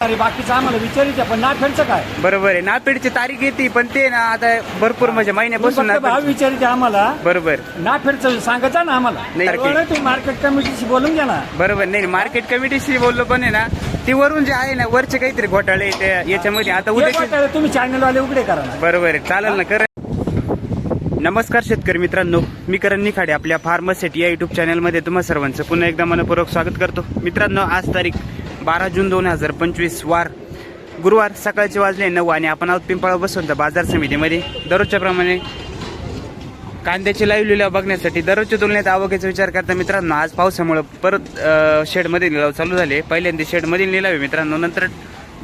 अरे बाकीचं आम्हाला विचारायचं पण नाफेडचं काय? बरोबर आहे. नापेडची तारीख येते पण ते ना आता भरपूर म्हणजे महिन्यापासून फक्त भाव विचारायचे आम्हाला. बरोबर. नाफेडचं सांगायचं ना आम्हाला. नाही, तुम्ही मार्केट कमिटीशी बोलून घ्या ना. बरोबर. नाही मार्केट कमिटीशी बोललो पण आहे ना ती वरून जे आहे ना वरचे काहीतरी घोटाळे याच्यामध्ये. आता हे उद्या तुम्ही चॅनलवाले उघडे करा ना. बरोबर आहे. चालेल ना कर. नमस्कार शेतकरी मित्रांनो. मी करण निखाडे आपल्या फार्मसेट या युट्यूब चॅनलमध्ये तुम्हा सर्वांचं पुन्हा एकदा मनपूर्वक स्वागत करतो. मित्रांनो आज तारीख बारा जून दोन हजार पंचवीस वार. गुरुवार सकाळचे वाजले नऊ आणि आपण आहोत पिंपळा बसवंत बाजार समितीमध्ये. दररोजच्या प्रमाणे कांद्याची लाईव्ह लिलाव बघण्यासाठी दररोजच्या तुलनेत आवकेचा विचार करता मित्रांनो आज पावसामुळे परत शेडमध्ये लिलाव चालू झाले. पहिल्यांदा शेडमध्ये लिलाव आहे मित्रांनो नंतर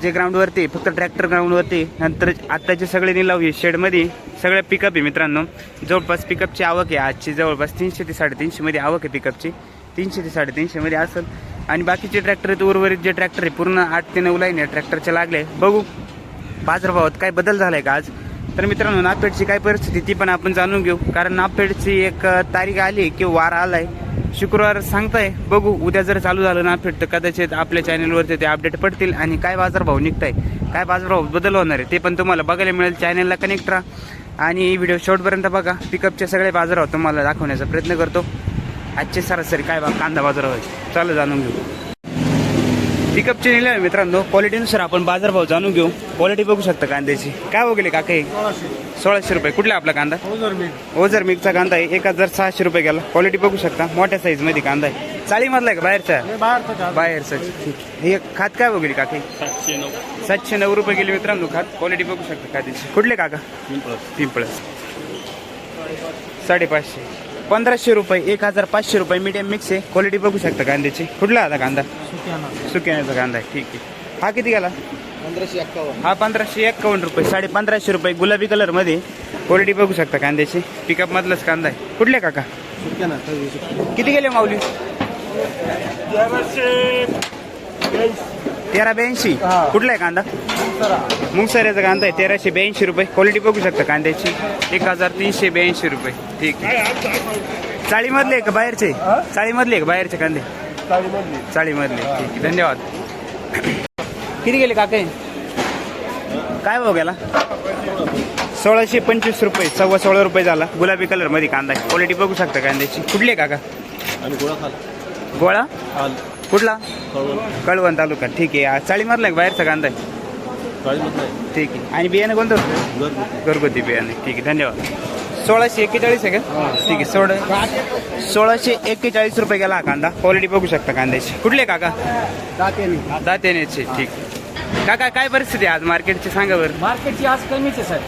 जे ग्राउंडवरती फक्त ट्रॅक्टर ग्राउंडवरती नंतर आत्ताचे सगळे निलाव हे शेडमध्ये सगळे पिकअप आहे मित्रांनो. जवळपास पिकअपची आवक आहे. आजची जवळपास तीनशे ते साडेतीनशेमध्ये आवक आहे पिकअपची तीनशे ते साडेतीनशेमध्ये असेल. आणि बाकीचे ट्रॅक्टर आहेत उर्वरित जे ट्रॅक्टर आहे पूर्ण आठ ते नऊ लाईन आहे ट्रॅक्टरचे लागले. बघू बाजारभावात काय बदल झालाय का आज? तर मित्रांनो नापेडची काय परिस्थिती ती पण आपण जाणून घेऊ. कारण नापेडची एक तारीख आली की वार आलाय. शुक्रवार सांगताय बघू उद्या जर चालू झालं नाफेड तर कदाचित आपल्या चॅनलवरती ते अपडेट पडतील आणि काय बाजारभाव निघताय काय बाजारभाव बदल होणार आहे ते पण तुम्हाला बघायला मिळेल. चॅनलला कनेक्ट राहा. आणि व्हिडिओ शेवटपर्यंत बघा. पिकअपचे सगळे बाजारभाव तुम्हाला दाखवण्याचा प्रयत्न करतो. आजचे सरासरी काय बा कांदा बाजारभाव आहे. चालू जाणून घेऊ. पिकअपचे निले आहे मित्रांनो. क्वालिटीनुसार आपण बाजारभाव जाणून घेऊ. क्वालिटी बघू शकता कांद्याची. काय वगैरे काका? सोळाशे रुपये. कुठला आपला कांदा? ओझर मिगचा कांदा आहे. एक हजार सहाशे रुपये गेला. क्वालिटी बघू शकता. मोठ्या साईजमध्ये कांदा आहे. चाळीमधला आहे का बाहेरचा? बाहेरचा. हे खात काय वगैरे काका? सातशे नऊ. सातशे नऊ रुपये गेले मित्रांनो खात. क्वालिटी बघू शकता खात्याची कुठले काका? पिंपळस साडेपाचशे. पंधराशे रुपये एक हजार पाचशे रुपये मीडियम मिक्स आहे. क्वालिटी बघू शकता कांद्याची. कुठला आता कांदा? सुक्याचा कांदा आहे. ठीक आहे. हा किती गेला? पंधराशे एक्कावन्न. हा पंधराशे एक्कावन्न रुपये साडे पंधराशे रुपये गुलाबी कलरमध्ये क्वालिटी बघू शकता कांद्याची. पिकअप मधलाच कांदा आहे. कुठले काका? किती गेले माऊली? तेरा ब्याऐंशी. हा. कुठला आहे कांदा? मुंगसऱ्याचा कांदा आहे तेराशे ब्याऐंशी रुपये. क्वालिटी बघू शकता कांद्याची. एक हजार तीनशे ब्याऐंशी रुपये. ठीक आहे. चाळीमधले का बाहेरचे? चाळीमधले का बाहेरचे कांदे? चाळीमधले. ठीक आहे. धन्यवाद. किती गेले काका? काय भाव गेला? सोळाशे पंचवीस रुपये सव्वा सोळा रुपये झाला. गुलाबी कलरमध्ये कांदा आहे. क्वालिटी बघू शकता कांद्याची. कुठली आहे काका? गोळा कुठला? कळवण. तालुका. ठीक आहे. हा चाळीमधला बाहेरचा कांदा आहे? ठीक आहे. आणि बियाणं कोणतं? होतं? घरगुती. घरगुती बियाणे. ठीक आहे धन्यवाद. सोळाशे एक्केचाळीस आहे का? ठीक आहे सोळा सोळाशे एक्केचाळीस रुपये गेला हा कांदा. क्वालिटी बघू शकता कांद्याची. कुठले काका? दातेनेचे. ठीक. काका काय परिस्थिती आहे आज? मार्केटची सांगा बरं. मार्केटची आज कमीच आहे सर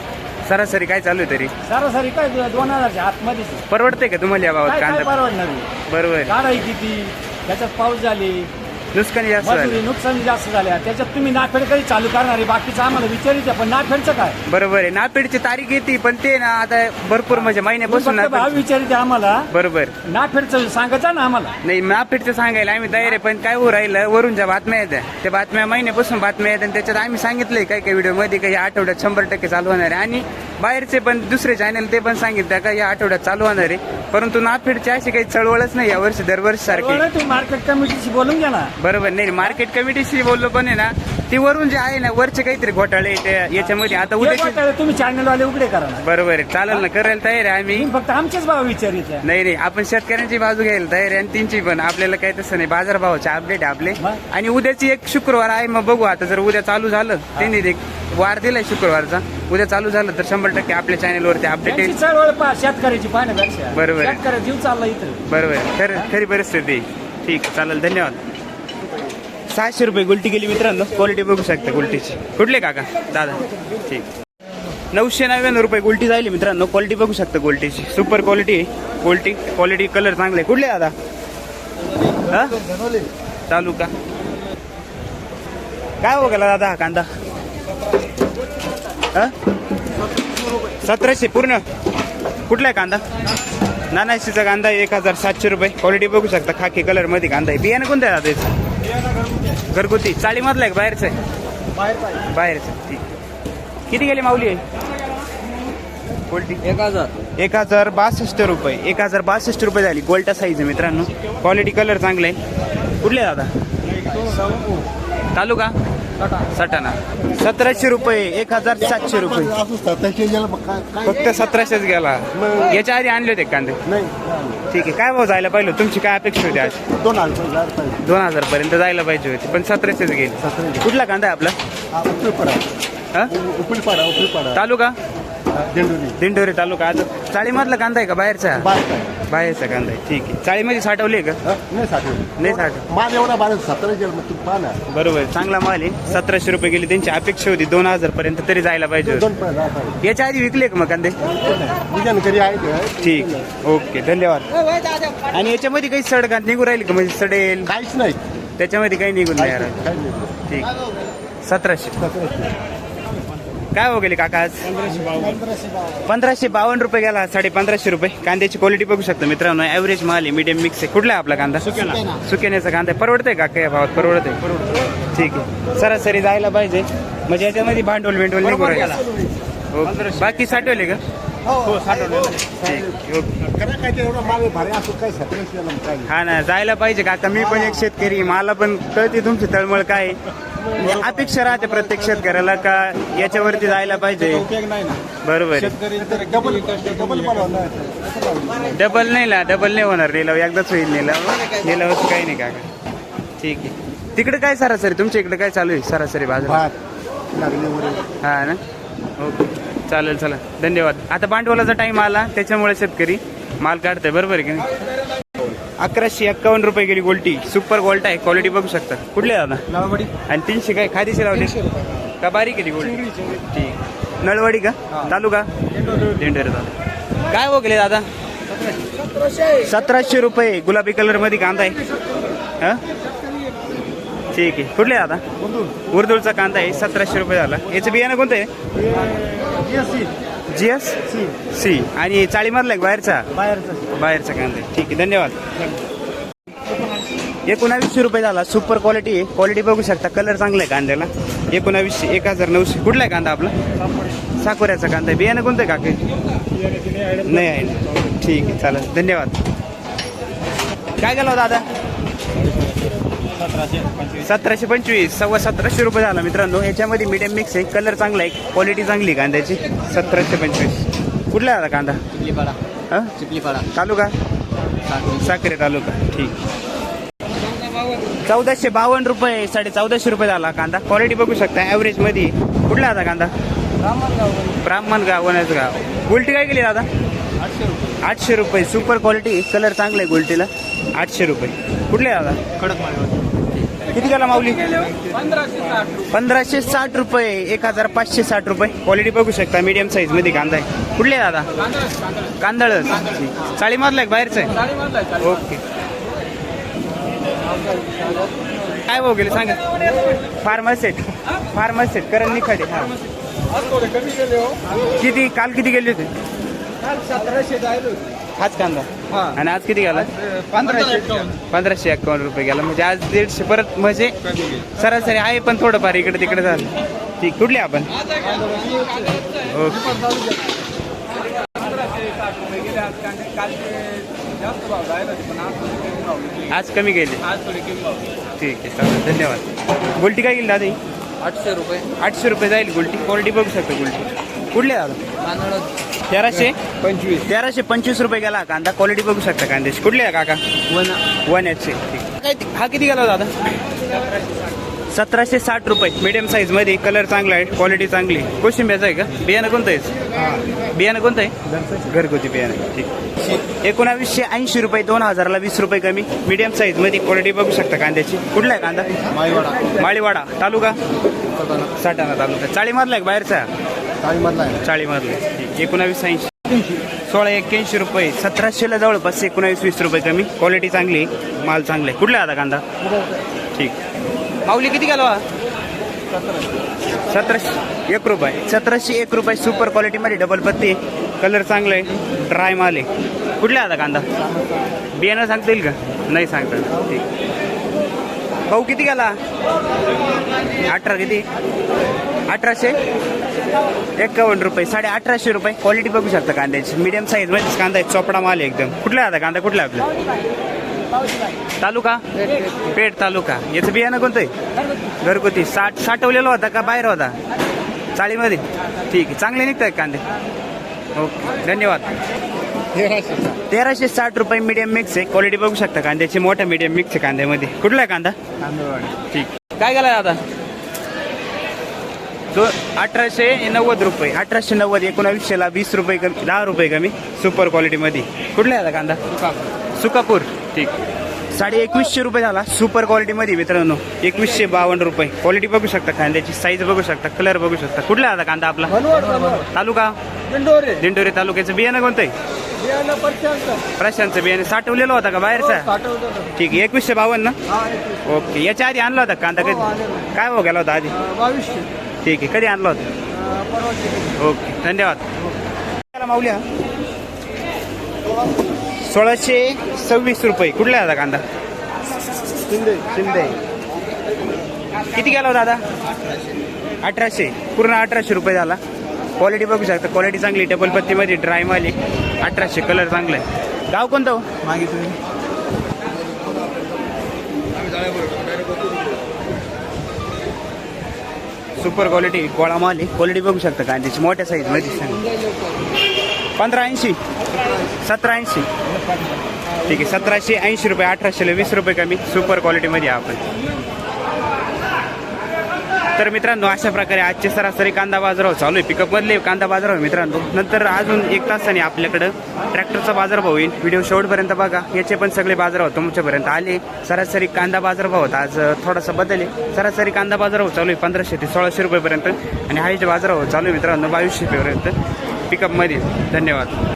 सरासरी काय चालू आहे तरी? सरासरी काय दोन हजारच्या आतमध्येच आहे. परवडते का तुम्हाला या भावात काय काय कांदा? परवडणार? बरोबर. काढाई किती? त्याच्यात पाऊस झाले. नुकसानी जास्त मजुरी झाली. नुकसान जास्त झाल्या. त्याच्यात तुम्ही नाफेड कधी चालू करणार? आहे बाकीचं आम्हाला विचारायचं पण नाफेडचं काय? बरोबर आहे. नापेडची तारीख येते पण ते ना आता भरपूर म्हणजे महिन्यापासून फक्त भाव नापेड- विचारायचे आम्हाला. बरोबर. नाफेडचं सांगायचं ना आम्हाला. नाही नापेडचं सांगायला आम्ही तयार आहे पण काय हो राहिलं वरून ज्या बातम्या येत्या त्या बातम्या महिन्यापासून बातम्या येतात आणि त्याच्यात आम्ही सांगितलंय काय काय व्हिडिओमध्ये काही आठवड्यात शंभर टक्के चालू होणार आहे. आणि बाहेरचे पण दुसरे चॅनल ते पण सांगितलं का या आठवड्यात चालू होणार आहे. परंतु नाफेडची अशी काही चळवळच नाही यावर्षी दरवर्षी सारखी. तुम्ही मार्केट कमिटीशी बोलून घ्या ना. बरोबर. नाही मार्केट कमिटीशी बोललो पण आहे ना ती वरून जे आहे ना वरचे काहीतरी घोटाळे ते याच्यामध्ये. आता हे उद्याची वाटायला तुम्ही चॅनलवाले उघडे करा ना. बरोबर आहे. चालेल ना करायला तयार आहे आम्ही. तुम्ही फक्त आमचेच भाव विचारायचे नाही नाही आपण शेतकऱ्यांची बाजू घ्यायला तयार आहे आणि त्यांची पण. आपल्याला काही तसं नाही. बाजारभावाचे अपडेट आहे आपले. मग? आणि उद्याची एक शुक्रवार आहे मग बघू आता. जर उद्या चालू झालं त्यांनी एक वार दिलाय शुक्रवारचा. उद्या चालू झालं तर शंभर टक्के आपल्या चॅनलवरती अपडेट त्यांची येईल. चळवळ पहा शेतकऱ्याची पाहण्यापेक्षा. बरोबर आहे. जीव चालला इथं. बरोबर. खरं खरी परिस्थिती. ठीक चालेल. धन्यवाद. सहाशे रुपये गुलटी गेली मित्रांनो. क्वालिटी बघू शकता गुलटीची. कुठले काका? दादा. ठीक. नऊशे नव्याण्णव रुपये गुलटी जाईल मित्रांनो. क्वालिटी बघू शकता गोल्टीची. सुपर क्वालिटी आहे. गोल्टी क्वालिटी कलर चांगले कुठले दादा? हा? चालू का काय हो गेला दादा हा कांदा? हा? सतराशे पूर्ण. कुठला आहे कांदा? नानाशीचा कांदा एक हजार सातशे रुपये. क्वालिटी बघू शकता खाकी कलरमध्ये कांदा आहे. बियाणं कोणत्या आहे दादा घरगुती. चाळीमधलं आहे का बाहेरचं? आहे बाहेरचं. ठीक. किती गेली माऊली आहे? क्वालिटी एक हजार. एक हजार बासष्ट रुपये. एक हजार बासष्ट रुपये झाली. गोल्टा साईज आहे मित्रांनो. क्वालिटी कलर चांगला आहे. कुठले दादा? तालुका? सटाणा. सतराशे रुपये एक हजार सातशे रुपये. फक्त सतराशेच गेला. याच्या आधी आणले होते कांदे? नाही. ठीक आहे. काय भाव जायला पाहिजे तुमची काय अपेक्षा होती आज? दोन हजार दोन हजार पर्यंत जायला पाहिजे होती पण सतराशेच गेले. सतराशे. कुठला कांदा आहे आपला? उपळपाडा उपळपाडा उपळपाडा तालुका? दिंडोरी. दिंडोरी तालुका. आता चाळीमधला कांदा आहे का बाहेरचा? बाहेरचा कांदा. आहे ठीक आहे. चाळीमध्ये साठवली का? नाही साठवलं. नाही साठव माल एवढा बारा सतरा गेलं मग तू पाहा ना. बरोबर. चांगला माल आहे. सतराशे रुपये गेले. त्यांची अपेक्षा होती दोन हजार पर्यंत तरी जायला पाहिजे होती. दोन याच्या आधी विकले का मग कांदे? घरी आहे ते. ठीक. ओके. धन्यवाद. आणि याच्यामध्ये काही सडकात निघून राहील का? म्हणजे सडेल? काहीच नाही. त्याच्यामध्ये काही निघून नाही राहिलं. नाही. ठीक. सतराशे. सतराशे. काय हो गेले काका आज? पंधराशे बावन्न रुपये गेला साडे पंधराशे रुपये. कांद्याची क्वालिटी बघू शकता मित्रांनो. ॲव्हरेज माल आहे मीडियम मिक्स आहे. कुठला आहे आपला कांदा? सुकेण्याचा कांदा आहे. परवडतंय काका या भावात? परवडतंय. ठीक आहे. सरासरी जायला पाहिजे. म्हणजे याच्यामध्ये भांडवल बिंडवल. बाकी साठवले का? हो हा. ना जायला पाहिजे काका मी पण एक शेतकरी. मला पण कळते तुमची तळमळ काय. म्हणजे अपेक्षा राहते प्रत्येक शेतकऱ्याला का याच्यावरती जायला पाहिजे? बरोबर. डबल नाही ला डबल नाही होणार. लिलाव एकदाच होईल लिलाव. लिलावच काही नाही काका. ठीक आहे. तिकडे काय सरासरी? तुमच्या इकडे काय चालू आहे सरासरी बाजार हा ना? ओके. चालेल चला. धन्यवाद. आता भांडवलाचा टाइम आला त्याच्यामुळे शेतकरी माल काढतोय बरोबर आहे की नाही? अकराशे एक्कावन्न रुपये गेली गोल्टी. सुपर गोल्ट आहे क्वालिटी बघू शकता. कुठले दादा आणि तीनशे काय? खादीशी लावली? का बारीक आहे ती गोल्टी? ठीक. नळवाडी का? तालुका? दिंडोरी. तालुका. काय हो गेले दादा? सतराशे. रुपये. गुलाबी कलरमध्ये कांदा आहे. हा? ठीक आहे. कुठले दादा उर्दूळचा कांदा आहे सतराशे रुपये झाला. याचं बियाणं कोणतं आहे? G S C. आणि चाळीमधला आहे का बाहेरचा? बाहेरचा. कांदा आहे. ठीक आहे धन्यवाद. एकोणावीसशे रुपये झाला. सुपर क्वालिटी आहे. क्वालिटी बघू शकता. कलर चांगला आहे कांद्याला. एकोणावीसशे एक हजार नऊशे कुठला आहे कांदा आपला? साकोऱ्याचा कांदा आहे. बियाणं कोणतं आहे काके? नाही आहे. ठीक आहे चालेल. धन्यवाद. काय केलं हो दादा? सतराशे पंचवीस. सव्वा सतराशे रुपये झाला मित्रांनो. याच्यामध्ये मीडियम मिक्स आहे. कलर चांगला आहे. क्वालिटी चांगली आहे कांद्याची. सतराशे पंचवीस. कुठला झाला कांदा? चिखलीपाडा. हा? चिखलीपाडा. तालुका? साखरे. तालुका. ठीक. चौदाशे बावन्न रुपये साडे चौदाशे रुपये झाला कांदा. क्वालिटी बघू शकता. ॲव्हरेजमध्ये. कुठला आता कांदा? ब्राह्मण गाव वनाचं गाव. गुलटी काय गेली दादा? आठशे रुपये. सुपर क्वालिटी कलर चांगला आहे गुलटीला आठशे रुपये. कुठले दादा? कडक किती गेला माऊली? पंधराशे साठ रुपये. एक हजार पाचशे साठ रुपये. क्वालिटी बघू शकता मीडियम साईजमध्ये कांदा आहे. कुठले दादा? कांदळ. चाळी मारलाय का बाहेरचं आहे? ओके काय भाऊ गेले सांगा? फार्मासेट फार्मासेट करण निखाडे. हा. किती काल किती गेले होते? सतराशे हाच कांदा. आणि आज किती गेला? पंधराशे पंधराशे एकावन्न रुपये गेला. म्हणजे आज दीडशे परत म्हणजे सरासरी आहे पण थोडंफार इकडे तिकडे झालं. ठीक कुठले आपण? ओके. आज कमी गेले. आज थोडी किंमत ठीक आहे चालेल धन्यवाद. गुलटी काय गेली दादा? आठशे रुपये. आठशे रुपये जाईल गुलटी. क्वालिटी बघू शकता गुलटी. कुठले दादा? तेराशे? पंचवीस. तेराशे पंचवीस रुपये गेला. कांदा क्वालिटी बघू शकता कांद्याची कुठले आहे काका? वन. वन एच ठीक हा किती गेला दादा? सतराशे साठ रुपये. मीडियम साईजमध्ये कलर चांगला आहे क्वालिटी चांगली. कोशिंब्याचं आहे का? बियाणं कोणतं आहे? बियाणं कोणतं आहे? घरगुती बियाणं. ठीक. एकोणावीसशे ऐंशी रुपये दोन हजारला वीस रुपये कमी. मीडियम साईजमध्ये क्वालिटी बघू शकता कांद्याची. कुठला आहे कांदा? माईवाडा माळीवाडा. तालुका? साठाणा तालुका. चाळीमधला आहे बाहेरचा? चाळीमधला आहे. चाळीमधला. एकोणावीस ऐंशी. सोळा एक्क्याऐंशी रुपये. सतराशेला जवळपास एकोणावीस वीस रुपये कमी. क्वालिटी चांगली आहे. माल चांगला आहे. कुठला आता कांदा? ठीक. माऊली किती गेला? सतराशे. एक रुपये. सतराशे एक रुपये सुपर क्वालिटीमध्ये डबल पत्ती कलर चांगला आहे. ड्राय माल आहे. कुठला आता कांदा? बियाणं सांगता येईल का? नाही सांगता ठीक. भाऊ किती गेला? अठरा किती? अठराशे? एकावन्न रुपये साडे अठराशे रुपये. क्वालिटी बघू शकता कांद्याची. मीडियम साईज म्हणजे कांदा आहे चोपडा माल एकदम. कुठला आता कांदा? कुठला आहे आपला? तालुका? पेठ तालुका. याचं बियाणं कोणतं आहे? घरगुती. साठ साठवलेला होता का बाहेर होता? चाळीमध्ये? ठीक आहे. चांगले निघतात कांदे. ओके. धन्यवाद. तेराशे साठ. रुपये मीडियम मिक्स आहे. क्वालिटी बघू शकता कांद्याची मोठा मीडियम मिक्स आहे कांद्यामध्ये. कुठला आहे कांदा? ठीक. काय गेला आता? दो अठराशे नव्वद रुपये. अठराशे नव्वद एकोणावीसशेला वीस रुपये कमी दहा रुपये कमी. सुपर क्वालिटीमध्ये कुठला आहे आता कांदा? सुकापूर. ठीक. साडे एकवीसशे रुपये झाला. सुपर क्वालिटीमध्ये मित्रांनो. एकवीसशे बावन्न रुपये. क्वालिटी बघू शकता कांद्याची साईज बघू शकता कलर बघू शकता. कुठला आता कांदा आपला? तालुका? दिंडोरे. दिंडोरी तालुक्याचं बियाणं कोणतं आहे? प्रशांतचं. बियाणं. साठवलेलं होता का बाहेरचा? साठवलं ठीक आहे. एकवीसशे बावन्न हा एकवीस ओके. याच्या आधी आणला होता कांदा हो, कधी. काय भाव गेला होता आधी? ठीक आहे. कधी आणला होता? ओके. धन्यवाद. चला माऊल्या सोळाशे सव्वीस रुपये. कुठला दादा कांदा? शिंदे शिंदे. किती गेला होता दादा अठराशे. पूर्ण अठराशे रुपये झाला. क्वालिटी बघू शकता. क्वालिटी चांगली डबल पत्तीमध्ये ड्राय माली अठराशे. कलर चांगला आहे. गाव कोणतं हो? मागितलं सुपर क्वालिटी गोळा माल आहे. क्वालिटी बघू शकता कांद्याची. मोठ्या साईजमध्ये. पंधरा ऐंशी सतरा ऐंशी ठीक आहे सतराशे ऐंशी रुपये अठराशेला वीस रुपये कमी. सुपर क्वालिटीमध्ये आपण. तर मित्रांनो अशा प्रकारे आजचे सरासरी कांदा बाजारभाव चालू आहे. पिकअपमधले कांदा बाजारभाव मित्रांनो. नंतर अजून एक तासाने आपल्याकडं ट्रॅक्टरचा बाजारभाव येईल व्हिडिओ शेवटपर्यंत बघा. याचे पण सगळे बाजारभाव तुमच्यापर्यंत आले. सरासरी कांदा बाजारभाव होता. आज थोडासा बदल आहे. सरासरी कांदा बाजारभाव चालू आहे पंधराशे ते सोळाशे रुपयेपर्यंत. आणि हायचे बाजारभाव चालू आहे मित्रांनो बावीसशे रुपयेपर्यंत. पिकअपमध्ये. धन्यवाद.